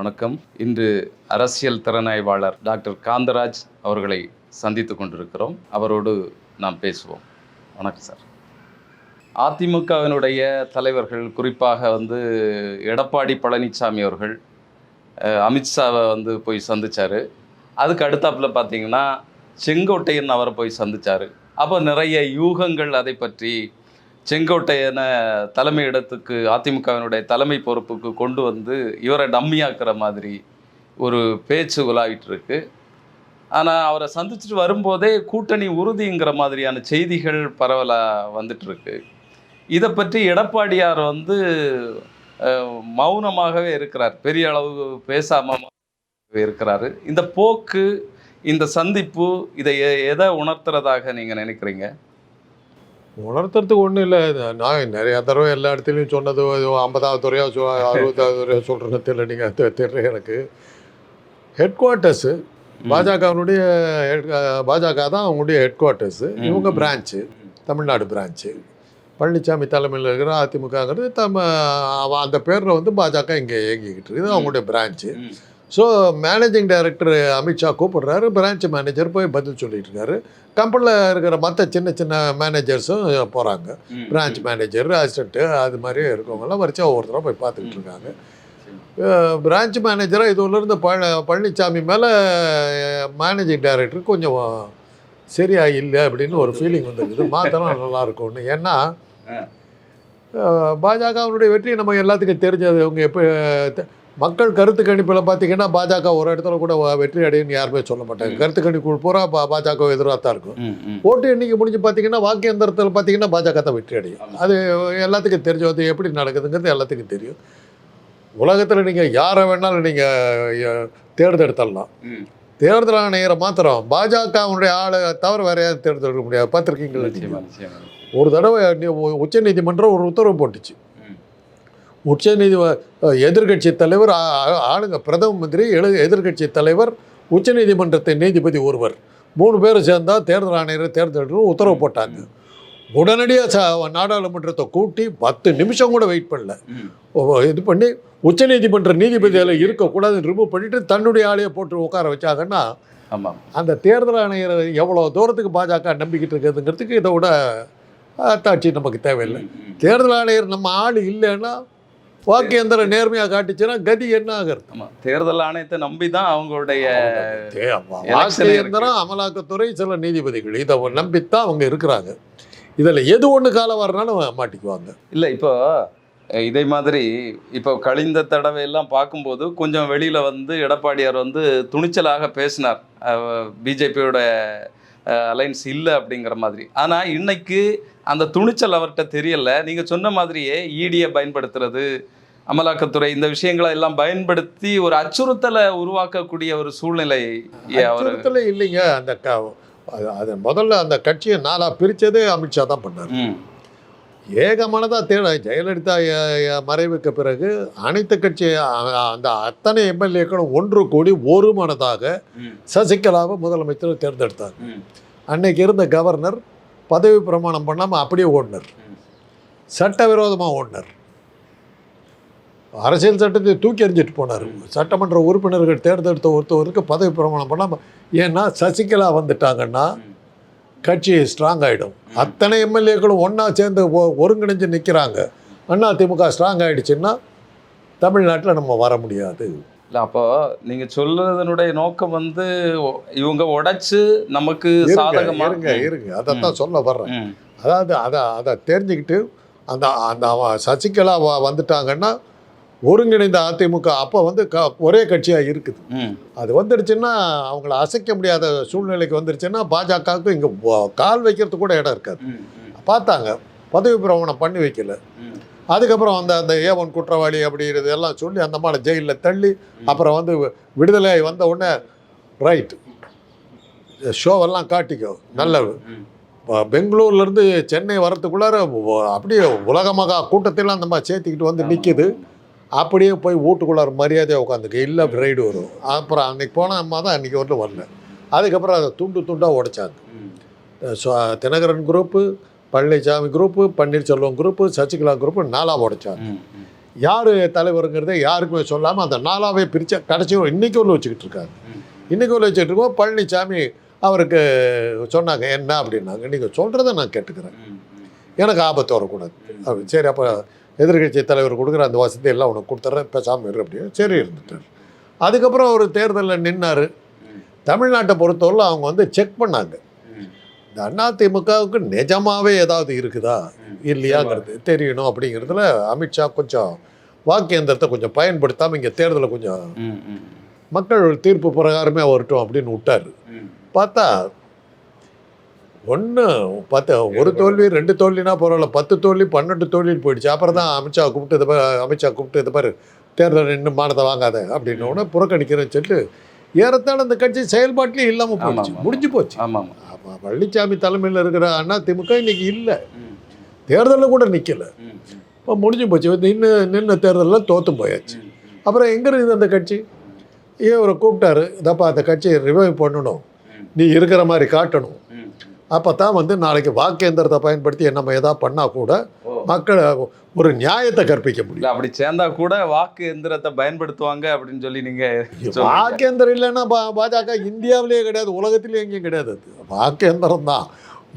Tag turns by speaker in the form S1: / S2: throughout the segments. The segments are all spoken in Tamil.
S1: வணக்கம். இன்று அரசியல் திறனாய்வாளர் டாக்டர் காந்தராஜ் அவர்களை சந்தித்து கொண்டிருக்கிறோம். அவரோடு நாம் பேசுவோம். வணக்கம் சார். அதிமுகவினுடைய தலைவர்கள் குறிப்பாக வந்து எடப்பாடி பழனிசாமி அவர்கள் அமித்ஷாவை வந்து போய் சந்தித்தார் அதுக்கு அடுத்தாப்பில் பார்த்தீங்கன்னா செங்கோட்டையன் அவரை போய் சந்தித்தார் அப்போ நிறைய யூகங்கள் அதை பற்றி செங்கோட்டையனை தலைமை இடத்துக்கு அதிமுகவினுடைய தலைமை பொறுப்புக்கு கொண்டு வந்து இவரை டம்மியாக்குற மாதிரி ஒரு பேச்சு உலாவிட்டு இருக்கு ஆனால் அவரை சந்திச்சுட்டு வரும்போதே கூட்டணி உறுதிங்கிற மாதிரியான செய்திகள் பரவலாக வந்துட்டுருக்கு. இதை பற்றி எடப்பாடியார் வந்து மௌனமாகவே இருக்கிறார். பெரிய அளவு பேசாமல் இருக்கிறாரு. இந்த போக்கு இந்த சந்திப்பு இதை எ- எதை உணர்த்துறதாக நீங்கள் நினைக்கிறீங்க?
S2: உணர்த்துறதுக்கு ஒன்றும் இல்லை. நான் நிறைய தடவை எல்லா இடத்துலையும் சொன்னது ஐம்பதாவது துறையா சொ அறுபதாவது துறையா சொல்கிறது தெரியல நீங்கள் தெரியல எனக்கு. ஹெட் குவார்ட்டர்ஸு பாஜகவினுடைய பாஜக தான் அவங்களுடைய ஹெட் குவார்ட்டர்ஸு இவங்க பிரான்ச்சு தமிழ்நாடு பிரான்ச்சு பழனிசாமி தலைமையில் இருக்கிற அதிமுகங்கிறது அவ- அந்த பேரில் வந்து பாஜக இங்கே இயங்கிக்கிட்டு இருக்குது. அவங்களுடைய branch. So managing director Amit Shah கூப்பிடுறாரு. பிரான்ச் மேனேஜர் போய் பதில் சொல்லிட்டு இருக்காரு கம்பெனியில் இருக்கிற மற்ற சின்ன சின்ன மேனேஜர்ஸும் போகிறாங்க. பிரான்ச் மேனேஜர் அசிஸ்டண்ட்டு அது மாதிரி இருக்கவங்கலாம் வரிச்சா ஒவ்வொருத்தராக போய் பார்த்துக்கிட்டு இருக்காங்க பிரான்ச் மேனேஜராக இதுலேருந்து பழ பழனிசாமி மேலே மேனேஜிங் டைரக்டர் கொஞ்சம் சரியா இல்லை அப்படின்னு ஒரு ஃபீலிங் வந்துருக்குது. மாத்திரம் நல்லா இருக்கும்னு. ஏன்னா பாஜகவினுடைய வெற்றி நம்ம எல்லாத்துக்கும் தெரிஞ்சது. அவங்க எப்போ மக்கள் கருத்து கணிப்பில் பார்த்தீங்கன்னா பாஜக ஒரு இடத்துல கூட வெற்றி அடையுன்னு யாருமே சொல்ல மாட்டாங்க. கருத்து கணிப்பு பூரா பா பாஜக எதிராக தான் இருக்கும். ஓட்டு எண்ணிக்கை முடிஞ்சு பார்த்தீங்கன்னா வாக்கு எந்திரத்தில் பார்த்தீங்கன்னா பாஜக தான் வெற்றி அடையும். அது எல்லாத்துக்கும் தெரியும் அது எப்படி நடக்குதுங்கிறது எல்லாத்துக்கும் தெரியும். உலகத்தில் நீங்கள் யாரை வேணாலும் நீங்கள் தேர்ந்தெடுத்துடலாம்
S1: ம்.
S2: தேர்தல் ஆணையரை மாத்திரம் பாஜகவுடைய ஆளை தவிர வேற யாரும் தேர்ந்தெடுக்க முடியாது. பார்த்துருக்கீங்களா ஒரு தடவை உச்ச நீதிமன்றம் ஒரு உத்தரவு போட்டுச்சு.
S1: ம்.
S2: உச்ச நீதி எதிர்கட்சி தலைவர் ஆளுங்க பிரதம மந்திரி எழு எதிர்கட்சி தலைவர் உச்ச நீதிமன்றத்தின் நீதிபதி ஒருவர். மூணு பேரும் சேர்ந்தா தேர்தல் ஆணையரை தேர்ந்தெடுக்கணும் உத்தரவு போட்டாங்க. உடனடியாக ச நாடாளுமன்றத்தை கூட்டி பத்து நிமிஷம் கூட வெயிட் பண்ணல. இது பண்ணி உச்சநீதிமன்ற நீதிபதியில் இருக்கக்கூடாதுன்னு ரிமூவ் பண்ணிட்டு தன்னுடைய ஆளையை போட்டு உட்கார வச்சாங்கன்னா
S1: ஆமாம்.
S2: அந்த தேர்தல் ஆணையர் எவ்வளோ தூரத்துக்கு பாஜக நம்பிக்கிட்டு இருக்குதுங்கிறதுக்கு இதை விட அத்தாட்சி நமக்கு தேவையில்லை. தேர்தல் ஆணையர் நம்ம ஆள் இல்லைன்னா வாக்கு எந்திரம் நேர்மையாக காட்டுச்சுன்னா கதி என்ன ஆகிறது?
S1: தேர்தல் ஆணையத்தை நம்பி தான் அவங்களுடைய
S2: தே- வாக்கு
S1: Election
S2: எந்திரம் அமலாக்கத்துறை சில நீதிபதிகள் இதை நம்பித்தான் அவங்க இருக்கிறாங்க. இதில் எது ஒன்று காலம் வரனாலும் மாட்டிக்குவாங்க
S1: இல்ல இப்போ இதே மாதிரி இப்போ கழிந்த தடவை எல்லாம் பார்க்கும்போது கொஞ்சம் வெளியில வந்து எடப்பாடியார் வந்து துணிச்சலாக பேசினார். பிஜேபியோட அலைன்ஸ் இல்லை அப்படிங்கிற மாதிரி. ஆனா இன்னைக்கு அந்த துணிச்சல் அவர்கிட்ட தெரியல. நீங்க சொன்ன மாதிரியே ஈடியை பயன்படுத்துறது அமலாக்கத்துறை இந்த விஷயங்களை எல்லாம் பயன்படுத்தி ஒரு அச்சுறுத்தலை உருவாக்கக்கூடிய ஒரு சூழ்நிலை
S2: அச்சுறுத்தலே இல்லைங்க. அந்த அது- முதல்ல அந்த கட்சியை நாளாக பிரித்ததே அமித்ஷா தான் பண்ணார். ஏகமானதாக தேட ஜெயலலிதா மறைவுக்கு பிறகு அனைத்து கட்சி அந்த அத்தனை எம்எல்ஏக்களும் ஒன்று கூடி ஒரு மனதாக சசிகலாவை முதலமைச்சர் தேர்ந்தெடுத்தார். அன்னைக்கு இருந்த கவர்னர் பதவி பிரமாணம் பண்ணாமல் அப்படியே ஓடினார். சட்டவிரோதமாக ஓடினார். அரசியல் சட்டத்தை தூக்கி எறிஞ்சிட்டு போனார். சட்டமன்ற உறுப்பினர்கள் தேர்ந்தெடுத்த ஒருத்தவருக்கு பதவி பிரமாணம் பண்ணாமல் ஏன்னா சசிகலா வந்துட்டாங்கன்னா. கட்சி ஸ்ட்ராங் ஆகிடும் அத்தனை எம்எல்ஏக்களும் ஒன்றா சேர்ந்து ஒருங்கிணைஞ்சு நிற்கிறாங்க அண்ணா திமுக ஸ்ட்ராங் ஆகிடுச்சுன்னா தமிழ்நாட்டில் நம்ம வர முடியாது.
S1: இல்ல அப்போ நீங்க சொல்றதனுடைய நோக்கம் வந்து இவங்க உடைச்சு நமக்கு
S2: இருங்க
S1: சாதகமா
S2: இருங்க இருங்க. அதைத்தான் சொல்ல வர்றேன். அதாவது அதை அதை தெரிஞ்சுக்கிட்டு அந்த அந்த சசிகலா வ- வந்துட்டாங்கன்னா ஒருங்கிணைந்த அதிமுக அப்போ வந்து க ஒரே கட்சியாக இருக்குது. அது வந்துடுச்சுன்னா அவங்கள அசைக்க முடியாத சூழ்நிலைக்கு வந்துடுச்சுன்னா பாஜகவுக்கு இங்கே கால் வைக்கிறதுக்கு கூட இடம் இருக்காது. பார்த்தாங்க. பதவி பிரமாணம் பண்ணி வைக்கல. அதுக்கப்புறம் அந்த அந்த ஏவன் குற்றவாளி அப்படிங்கிறது எல்லாம் சொல்லி அந்த மாதிரி ஜெயிலில் தள்ளி அப்புறம் வந்து விடுதலை வந்த உடனே ரைட் ஷோவெல்லாம் காட்டிக்கோ. நல்ல பெங்களூர்லேருந்து சென்னை வரத்துக்குள்ளார அப்படியே உலகமாக கூட்டத்தில் அந்த மாதிரி சேர்த்துக்கிட்டு வந்து நிற்கிது அப்படியே போய் வீட்டுக்குள்ளார மரியாதையாக உட்காந்துக்க இல்லை ரைடு வரும். அப்புறம் அன்னைக்கு போன அம்மா தான் அன்றைக்கி வரலும் வரல. அதுக்கப்புறம் அதை துண்டு துண்டாக உடைச்சாங்க. So Dhinakaran group Palaniswami group Panneerselvam group Sasikala group நாலாக உடைச்சாங்க. யார் தலைவருங்கிறத யாருக்குமே சொல்லாமல் அந்த நாளாவே பிரித்து கடைசி இன்னைக்கு ஒன்று வச்சுக்கிட்டு இருக்காங்க. இன்னைக்கு ஒன்று வச்சுக்கிட்டு இருக்கோம் பழனிசாமி அவருக்கு சொன்னாங்க என்ன? அப்படின்னாங்க. நீங்கள் சொல்கிறத நான் கேட்டுக்கிறேன். எனக்கு ஆபத்து வரக்கூடாது. அப்படி சரி அப்போ எதிர்க்கட்சி தலைவர் கொடுக்குற அந்த வசதி எல்லாம் உனக்கு கொடுத்துட்றேன் பேசாமல் இரு அப்படின்னு சரி இருந்துட்டார். அதுக்கப்புறம் அவர் தேர்தலில் நின்னார். தமிழ்நாட்டை பொறுத்தவரை அவங்க வந்து செக் பண்ணாங்க. இந்த அதிமுகவுக்கு நிஜமாவே ஏதாவது இருக்குதா? இல்லையாங்கிறது தெரியணும் அப்படிங்கிறதுல அமித்ஷா கொஞ்சம் வாக்கியந்திரத்தை கொஞ்சம் பயன்படுத்தாமல் இங்கே தேர்தலை கொஞ்சம் மக்கள் தீர்ப்பு பிரகாரமே வரட்டும் அப்படின்னு விட்டார். பார்த்தா ஒன்று பார்த்த ஒரு தோல்வி ரெண்டு தோல்வினா பரவாயில்ல. பத்து தோல்வி பன்னெண்டு தோல்வின்னு போயிடுச்சு. அப்புறம் தான் அமித்ஷா கூப்பிட்டு இது பாரு, அமித்ஷா கூப்பிட்டு இது பாரு தேர்தல் நின்று மானத்தை வாங்காத அப்படின்னு உடனே புறக்கணிக்கிறேன்னு சொல்லிட்டு ஏறத்தாழ அந்த கட்சி செயல்பாட்டிலே இல்லாமல் போயிடுச்சு. முடிஞ்சு போச்சு.
S1: ஆமாம்
S2: ஆமா, பழனிசாமி தலைமையில் இருக்கிற அண்ணா திமுக இன்னைக்கு இல்லை. தேர்தலில் கூட நிற்கல இப்போ முடிஞ்சு போச்சு. இன்னும் நின்ன தேர்தலில் தோற்று போயாச்சு. அப்புறம் எங்கே இருக்குது அந்த கட்சி? ஏன் அவரை கூப்பிட்டாரு? இதப்பா அந்த கட்சியை ரிவைவ் பண்ணணும். நீ இருக்கிற மாதிரி காட்டணும். அப்போ தான் வந்து நாளைக்கு வாக்கேந்திரத்தை பயன்படுத்தி நம்ம எதாவது பண்ணால் கூட மக்களை ஒரு நியாயத்தை கற்பிக்க முடியும்.
S1: அப்படி சேர்ந்தா கூட வாக்கு எந்திரத்தை பயன்படுத்துவாங்க அப்படின்னு சொல்லி நீங்க சொல்றீங்க.
S2: வாக்கேந்திரம் இல்லைன்னா பா பாஜக இந்தியாவிலேயே கிடையாது உலகத்திலேயே எங்கேயும் கிடையாது அது. வாக்கேந்திரம் தான்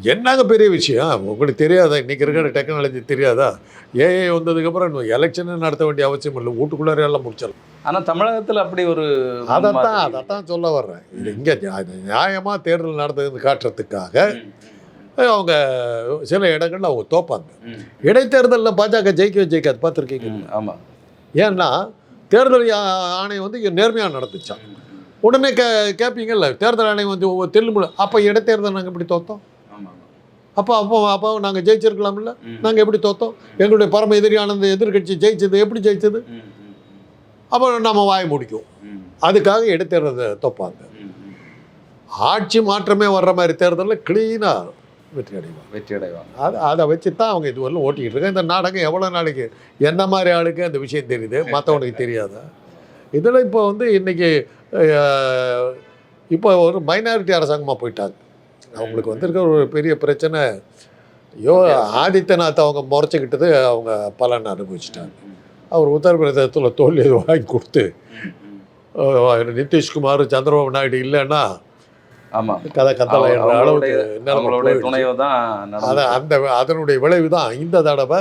S2: என்னங்க பெரிய விஷயம்? உங்களுக்கு தெரியாதா? இன்றைக்கி இருக்கிற டெக்னாலஜி தெரியாதா? ஏஐ வந்ததுக்கப்புறம் எலெக்ஷனே நடத்த வேண்டிய அவசியம் இல்லை. வீட்டுக்குள்ளாரே எல்லாம் முடிச்சிடலாம்.
S1: ஆனா தமிழகத்துல அப்படி ஒரு
S2: அதைத்தான்
S1: முன்மாதிரி-
S2: அதைத்தான் சொல்ல வர்றேன். இங்கே நியாயமாக தேர்தல் நடந்ததுன்னு காட்டுறதுக்காக அவங்க சில இடங்கள்ல அவங்க தோப்பாங்க. இடைத்தேர்தலில் பாஜக ஜெயிக்கவே ஜெயிக்காது. பார்த்துருக்கீங்க
S1: ம், ஆமா.
S2: ஏன்னா தேர்தல் ஆணையம் வந்து இங்கே நேர்மையாக நடந்துச்சான் உடனே கே கேட்பீங்கல்ல தேர்தல் ஆணையம் வந்து ஒவ்வொரு தெல்லுமுள்ள அப்போ இடைத்தேர்தல் நாங்கள் எப்படி தோத்தோம்? அப்போ அப்போ அப்போ நாங்கள் ஜெயிச்சிருக்கலாம்ல? நாங்கள் எப்படி தோத்தோம்? எங்களுடைய பரம எதிரியான அந்த எதிர்க்கட்சி ஜெயிச்சது எப்படி ஜெயிச்சது? அப்போ நம்ம வாய் முடிக்கும் அதுக்காக இடைத்தேர்தலை தோப்பாங்க. ஆட்சி மாற்றமே வர்ற மாதிரி தேர்தலில் க்ளீனாக வெற்றி அடைவாங்க.
S1: வெற்றி அடைவாங்க.
S2: அது அதை வச்சு தான் அவங்க இதுவரையிலும் ஓட்டிக்கிட்டு இருக்காங்க. இந்த நாடகம் எவ்வளோ நாளைக்கு என்ன மாதிரி ஆளுக்கு அந்த விஷயம் தெரியுது? மற்றவனுக்கு தெரியாதா? இதில் இப்போ வந்து இன்றைக்கி இப்போ ஒரு மைனாரிட்டி அரசாங்கமாக போயிட்டாங்க. அவங்களுக்கு வந்திருக்க ஒரு பெரிய பிரச்சனை யோ ஆதித்யநாத் அவங்க முறைச்சிக்கிட்டது அவங்க பலன் அனுபவிச்சிட்டாங்க. அவர் உத்தரப்பிரதேசத்தில் தோல்வி வாங்கி கொடுத்து நிதிஷ்குமார் சந்திரபாபு நாயுடு இல்லைன்னா கதை கத்தலை என்ற அளவுக்கு. அந்த அதனுடைய விளைவு தான் இந்த தடவை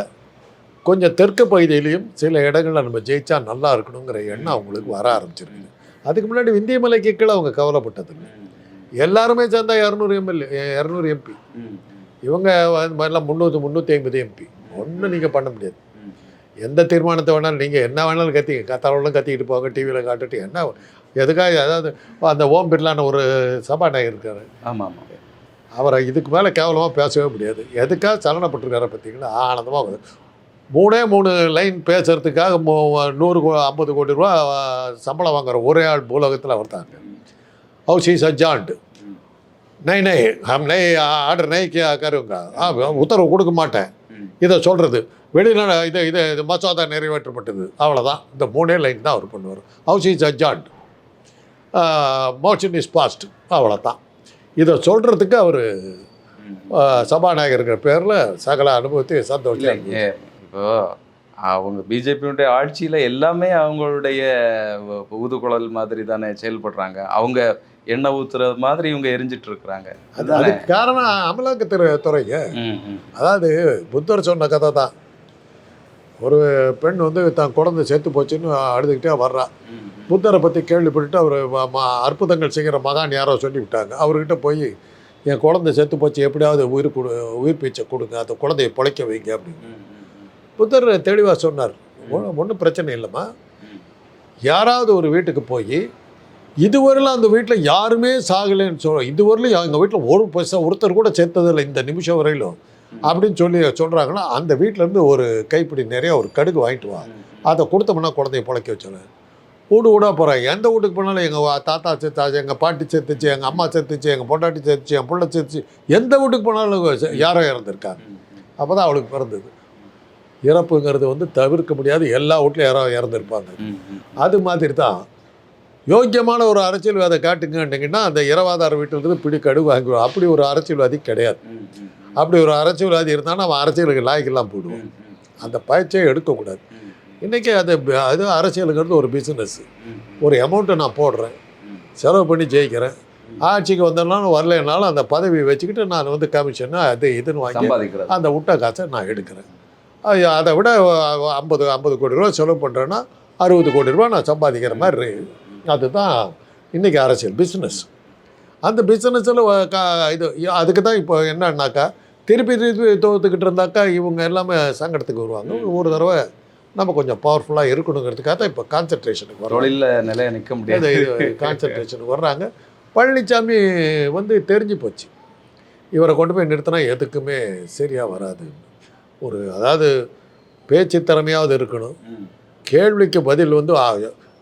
S2: கொஞ்சம் தெற்கு பகுதியிலையும் சில இடங்களில் நம்ம ஜெயிச்சா நல்லா இருக்கணுங்கிற எண்ணம் அவங்களுக்கு வர ஆரம்பிச்சிருக்கு அதுக்கு முன்னாடி விந்திய மலைக்கு கீழே அவங்க கவலைப்பட்டதில்லை. எல்லாருமே சேர்ந்தா இரநூறு எம்எல்ஏ இரநூறு எம்பி இவங்க அந்த மாதிரிலாம் முந்நூறு முந்நூற்றி ஐம்பது எம்பி ஒன்றும் நீங்கள் பண்ண முடியாது. எந்த தீர்மானத்தை வேணாலும் நீங்கள் என்ன வேணாலும் கத்தி கத்தாலும் கத்திக்கிட்டு போங்க டிவியில் காட்டுட்டு என்ன எதுக்காக அதாவது அந்த ஓம் பிர்லான ஒரு சபாநாயகர் இருக்காரு.
S1: ஆமா ஆமா.
S2: அவரை இதுக்கு மேலே கேவலமாக பேசவே முடியாது. எதுக்காக சலனப்பட்டிருக்காரு பார்த்தீங்களா ஆனந்தமாக மூணே மூணு லைன் பேசுறதுக்காக மு- நூறு ஐம்பது கோடி ரூபா சம்பளம் வாங்குற ஒரே ஆள் பூலோகத்தில் அவர் தாங்க ஹவுஸ் இஸ் அஜாண்ட் நை நை ஹம் நை ஆர்டர் நை கருங்க உத்தரவு கொடுக்க மாட்டேன். இதை சொல்கிறது வெளிநாடு இது இது இது மசோதா நிறைவேற்றப்பட்டது அவ்வளோதான் இந்த மூணே லைன் தான் அவர் பண்ணுவார் house is adjourned motion is passed அவ்வளோதான் இதை சொல்கிறதுக்கு அவர். சபாநாயகருங்கிற பேரில் சகல அனுபவத்தை சந்தோஷம்
S1: இப்போ அவங்க பிஜேபியுடைய ஆட்சியில எல்லாமே அவங்களுடைய ஊதுகுழல் மாதிரி தானே செயல்படுறாங்க. அவங்க எண்ணெய் ஊத்துற மாதிரி இவங்க எரிஞ்சிட்டு இருக்கிறாங்க.
S2: அது அதுக்கு காரணம் அமலாக்கத்துறை துறைங்க.
S1: அதாவது
S2: புத்தர் சொன்ன கதை தான். ஒரு பெண் வந்து தான் குழந்தை செத்து போச்சுன்னு அழுதுகிட்டே வர்றா. புத்தரை பற்றி கேள்விப்பட்டுட்டு அவர் அற்புதங்கள் செய்கிற மகான் யாரோ சொல்லி விட்டாங்க. அவர்கிட்ட போய் என் குழந்தை செத்து போச்சு எப்படியாவது உயிர் கொடு உயிர் பீச்சை கொடுங்க அந்த குழந்தையை பிழைக்க வைங்க அப்படின்னு. புத்தர் தெளிவாக சொன்னார் ஒன்றும் பிரச்சனை இல்லைம்மா. யாராவது ஒரு வீட்டுக்கு போய் இதுவரையிலும் அந்த வீட்டில் யாருமே சாகலைன்னு சொல்ல இதுவரையிலும் எங்கள் வீட்டில் ஒரு பைசா ஒருத்தர் கூட சேர்த்ததில்லை இந்த நிமிஷம் வரையிலும். அப்படின்னு சொல்லி சொல்கிறாங்கன்னா அந்த வீட்டிலேருந்து ஒரு கைப்பிடி நிறைய ஒரு கடுகு வாங்கிட்டு வா. அதை கொடுத்தோம்னா குழந்தைய பிழைக்க வச்சோன்னு வீடு வீடா போகிறேன் எந்த வீட்டுக்கு போனாலும் எங்கள் தாத்தா செத்தாச்சு எங்கள் பாட்டி செத்துச்சு எங்கள் அம்மா செத்துச்சு எங்கள் பொண்டாட்டி செத்துச்சு என் பிள்ளை செத்துச்சு எந்த வீட்டுக்கு போனாலும் யாரோ இறந்துருக்காங்க. அப்போ தான் அவளுக்கு பிறந்தது. இறப்புங்கிறது வந்து தவிர்க்க முடியாது எல்லா வீட்லையும் யாரோ இறந்துருப்பாங்க. அது மாதிரி தான் யோக்கியமான ஒரு அரசியல்வாதை காட்டுங்கன்னீங்கன்னா அந்த இரவாதார வீட்டிலிருந்து பிடி கடுகு வாங்குவோம் அப்படி ஒரு அரசியல்வாதி கிடையாது. அப்படி ஒரு அரசியல்வாதி இருந்தானா அவன் அரசியலுக்கு லாய்க்கெல்லாம்
S1: ம்.
S2: அந்த பயிற்சியை எடுக்கக்கூடாது. இன்றைக்கி அது அது அரசியலுங்கிறது ஒரு பிஸ்னஸ்
S1: ம்.
S2: ஒரு அமௌண்ட்டை நான் போடுறேன். செலவு பண்ணி ஜெயிக்கிறேன். ஆட்சிக்கு வந்தனாலும் வரலைனாலும் அந்த பதவியை வச்சுக்கிட்டு நான் வந்து கமிஷன் அது இதுன்னு வாங்கி அந்த விட்ட காசை நான் எடுக்கிறேன். அதை விட ஐம்பது ஐம்பது கோடி ரூபா செலவு பண்ணுறேன்னா அறுபது கோடி ரூபா நான் சம்பாதிக்கிற மாதிரி அதுதான் இன்றைக்கி அரசியல் பிஸ்னஸ் அந்த பிஸ்னஸில் இது அதுக்கு தான் இப்போ என்னன்னாக்கா திருப்பி திருப்பி தோத்துக்கிட்டு இருந்தாக்கா இவங்க எல்லாமே சங்கடத்துக்கு வருவாங்க. ஒரு தடவை நம்ம கொஞ்சம் பவர்ஃபுல்லாக இருக்கணுங்கிறதுக்காக தான் இப்போ கான்சன்ட்ரேஷனுக்கு வரோம்
S1: தொழில நிலைய நிக்க முடியாது.
S2: கான்சன்ட்ரேஷனுக்கு வர்றாங்க. பழனிசாமி வந்து தெரிஞ்சு போச்சு. இவரை கொண்டு போய் நிறுத்தினா எதுக்குமே சரியாக வராது. ஒரு அதாவது பேச்சு திறமையாவது இருக்கணும். கேள்விக்கு பதில் வந்து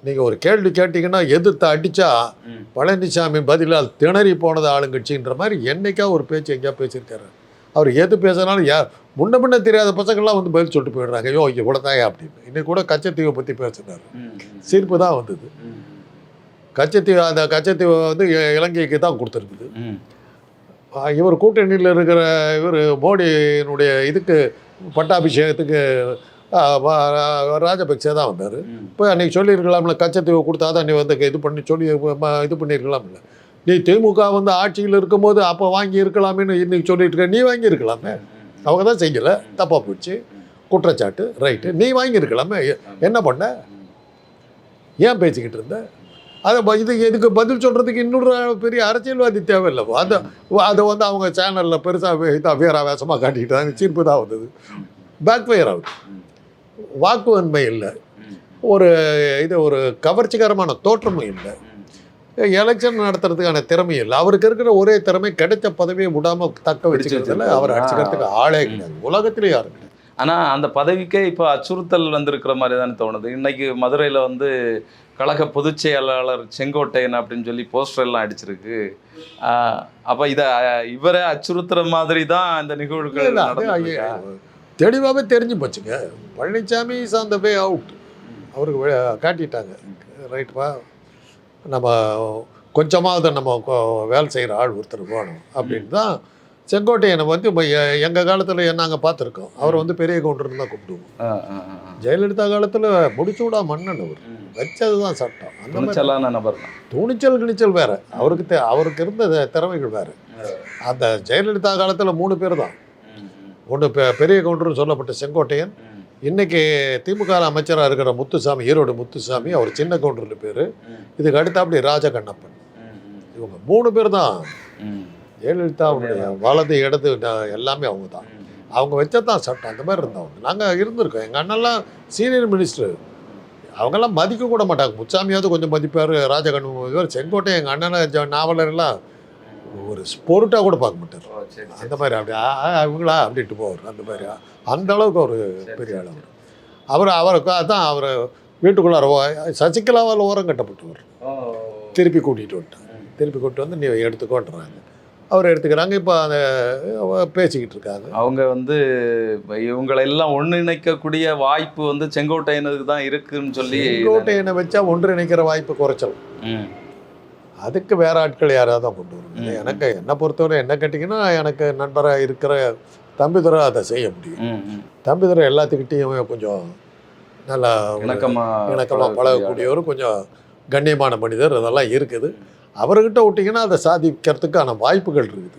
S2: நீங்கள் ஒரு கேள்வி கேட்டிங்கன்னா எதிர்த்து அடித்தா. பழனிசாமி பதிலால் திணறி போனது ஆளுங்கட்சின்ற மாதிரி என்னைக்கா ஒரு பேச்சு எங்கேயா பேசியிருக்காரு? அவர் எது பேசினாலும் யா முன்ன பின்ன தெரியாத பசங்கள்லாம் வந்து பதில் சொல்லிட்டு போயிடுறாங்க. ஐயோ இங்கே கூட தாயா அப்படின்னு. இன்னைக்கு கூட கச்சத்தீவை பற்றி பேசினார். சிரிப்பு தான் வந்தது. கச்சத்தீவு அந்த கச்சத்தீவு வந்து இலங்கைக்கு தான் கொடுத்துருக்குது இவர் கூட்டணியில் இருக்கிற இவர் மோடியினுடைய இதுக்கு பட்டாபிஷேகத்துக்கு ராஜபக்சே தான் வந்தார். இப்போ அன்றைக்கி சொல்லியிருக்கலாம்ல கச்சத்தீவு கொடுத்தா தான் நீ வந்து இது பண்ணி சொல்லி இது பண்ணியிருக்கலாம்ல. நீ திமுக வந்து ஆட்சியில் இருக்கும்போது அப்போ வாங்கி இருக்கலாமேன்னு இன்னைக்கு சொல்லிட்டு இருக்க நீ வாங்கி இருக்கலாமே. அவங்க தான் செய்யலை தப்பாக போச்சு. குற்றச்சாட்டு ரைட்டு. நீ வாங்கியிருக்கலாமே என்ன பண்ண? ஏன் பேசிக்கிட்டு இருந்த? அதை இது இதுக்கு பதில் சொல்கிறதுக்கு இன்னொரு பெரிய அரசியல்வாதி தேவையில்லை அதை அதை வந்து அவங்க சேனலில் பெருசாக இதாக வீராவேசமாக காட்டிக்கிட்டாங்க சீர்ப்பு தான் வந்தது. பேக் ஃபயர் ஆகுது. வாக்குவன்மை இல்லை. ஒரு இது ஒரு கவர்ச்சிகரமான தோற்றமும் இல்லை. எலெக்ஷன் நடத்துறதுக்கான திறமை இல்லை. அவருக்கு இருக்கிற ஒரே திறமை கிடைச்ச பதவியை விடாமல் தக்க வச்சுக்கிறதுல அவர் அடிச்சுக்கிறதுக்கு ஆளே கிடையாது உலகத்திலே யாரும் கிடையாது
S1: ஆனா அந்த பதவிக்கே இப்போ அச்சுறுத்தல் வந்திருக்கிற மாதிரி தானே தோணுது. இன்னைக்கு மதுரையில வந்து கழக பொதுச் செயலாளர் செங்கோட்டையன் அப்படின்னு சொல்லி போஸ்டர் எல்லாம் அடிச்சிருக்கு. அப்ப இத இவரை அச்சுறுத்துற மாதிரி தான் இந்த நிகழ்வுகள்?
S2: தெளிவாகவே தெரிஞ்சு போச்சுங்க. Palaniswami is on the way out அவருக்கு காட்டிட்டாங்க ரைட்ப்பா நம்ம கொஞ்சமாவது நம்ம வேலை செய்கிற ஆள் ஒருத்தர் வேணும் அப்படின்னு தான் செங்கோட்டையனை வந்து எங்கள் காலத்தில் நாங்கள் பார்த்துருக்கோம். அவரை வந்து பெரிய கவுண்டர்னு தான் கூப்பிடுவோம். ஜெயலலிதா காலத்தில் முடிச்சூடா மன்னன் அவர். வச்சது தான் சட்டம். அந்த
S1: நபர்
S2: துணிச்சல் கிணிச்சல் வேற. அவருக்கு தே- அவருக்கு இருந்த திறமைகள் வேற. அந்த ஜெயலலிதா காலத்தில் மூணு பேர் தான். ஒன்று பெரிய கவுண்டர்னு சொல்லப்பட்ட செங்கோட்டையன்
S1: ம்,
S2: இன்னைக்கு திமுக அமைச்சராக இருக்கிற முத்துசாமி ஈரோடு முத்துசாமி அவர் சின்ன கவுண்டர்னு பேர். இதுக்கு அடுத்தாப்படி ராஜகண்ணப்பன்.
S1: ம், ம்,
S2: இவங்க மூணு பேர் தான்.
S1: ம்,
S2: ஜெயலலிதாவுடைய வலது இடது எல்லாமே அவங்க தான். அவங்க வச்சதான் சட்டம் அந்த மாதிரி இருந்தவங்க. நாங்கள் இருந்திருக்கோம். எங்கள் அண்ணெல்லாம் சீனியர் மினிஸ்டர். அவங்கெல்லாம் மதிக்க கூட மாட்டாங்க. முச்சாமியாவது கொஞ்சம் மதிப்பார் ராஜகண்ணன் இவர் செங்கோட்டை எங்கள் அண்ணனை ஜ- நாவலர் எல்லாம் ஒரு பொருட்டாக கூட பார்க்க மாட்டார். அந்த மாதிரி அப்படி இவங்களா அப்படின்ட்டு போவார். அந்த மாதிரி அந்த அளவுக்கு ஒரு பெரிய ஆள் அவர். அவர் அவருக்கு அதான் அவர் வீட்டுக்குள்ளார சசிகலாவால் ஓரம் கட்டப்பட்டவர். திருப்பி கூட்டிகிட்டு வந்துட்டாங்க. திருப்பி கூட்டிட்டு வந்து நீ எடுத்துக்கோன்றாங்க அவர் எடுத்துக்கிறாங்க இப்போ அந்த பேசிக்கிட்டு இருக்காங்க.
S1: அவங்க வந்து இவங்களை எல்லாம் ஒன்றிணைக்கக்கூடிய வாய்ப்பு வந்து செங்கோட்டையனுக்கு தான் இருக்குன்னு சொல்லி
S2: செங்கோட்டையனை வச்சா ஒன்றிணைக்கிற வாய்ப்பு குறைச்சல். அதுக்கு வேற ஆட்கள் யாராவது தான் கொண்டு. எனக்கு என்னை பொறுத்தவரை என்ன கேட்டிங்கன்னா எனக்கு நண்பராக இருக்கிற தம்பிதுரை அதை செய்ய முடியும். தம்பிதுரை எல்லாத்துக்கிட்டேயும் கொஞ்சம் நல்லா ஒரு
S1: இணக்கமா
S2: இணக்கமாக பழகக்கூடியவர் கொஞ்சம் கண்ணியமான மனிதர் அதெல்லாம் இருக்குது அவர்கிட்ட விட்டிங்கன்னா அதை சாதிக்கிறதுக்கான வாய்ப்புகள் இருக்குது.